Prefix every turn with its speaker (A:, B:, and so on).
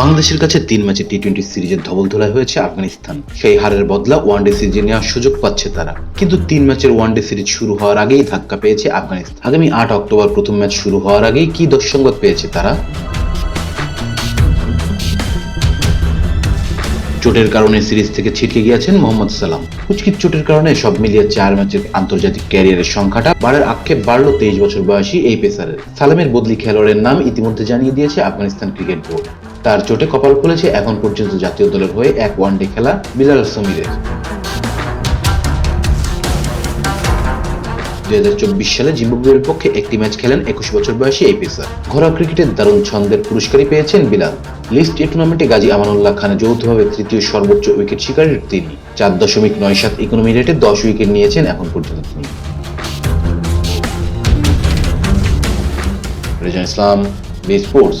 A: বাংলাদেশের কাছে তিন ম্যাচে টি টোয়েন্টি সিরিজের ধবল ধোলাই হয়েছে আফগানিস্তান। সেই হারের বদলা ওয়ানডে সিরিজে নেওয়ার সুযোগ পাচ্ছে তারা। কিন্তু তিন ম্যাচের ওয়ানডে সিরিজ শুরু হওয়ার আগেই ধাক্কা পেয়েছে আফগানিস্তান। আগামী আট অক্টোবর প্রথম ম্যাচ শুরু হওয়ার আগেই কি দুঃসংবাদ পেয়েছে তারা? চোটের কারণে সিরিজ থেকে ছিটকে গিয়েছেন মোহাম্মদ সালাম। কুচকির চোটের কারণে সব মিলিয়ে চার ম্যাচের আন্তর্জাতিক ক্যারিয়ারের সংখ্যাটা বাড়ার আক্ষেপ বাড়লো তেইশ বছর বয়সী এই পেসারের। সালামের বদলি খেলোয়াড়ের নাম ইতিমধ্যে জানিয়ে দিয়েছে আফগানিস্তান ক্রিকেট বোর্ড। তার চোটে কপাল খুলেছে এখন পর্যন্ত জাতীয় দলের হয়ে এক ওয়ানডে খেলা বিলাল সমীরের দুই সালে জিম্বাবুয়ের পক্ষে একটি ম্যাচ খেলেন একুশ বছর বয়সী এই পেসার ঘরোয়া ক্রিকেটের দারুণ ছন্দের পুরস্কারই পেয়েছেন বিলাল। লিস্ট এ টুর্নামেন্টে গাজী আমানুল্লাহ খানে যৌথভাবে তৃতীয় সর্বোচ্চ উইকেট শিকারের তিনি। চার দশমিক নয় সাত ইকোনমি রেটে দশ উইকেট নিয়েছেন এখন পর্যন্ত তিনি। Rezan Islam sports.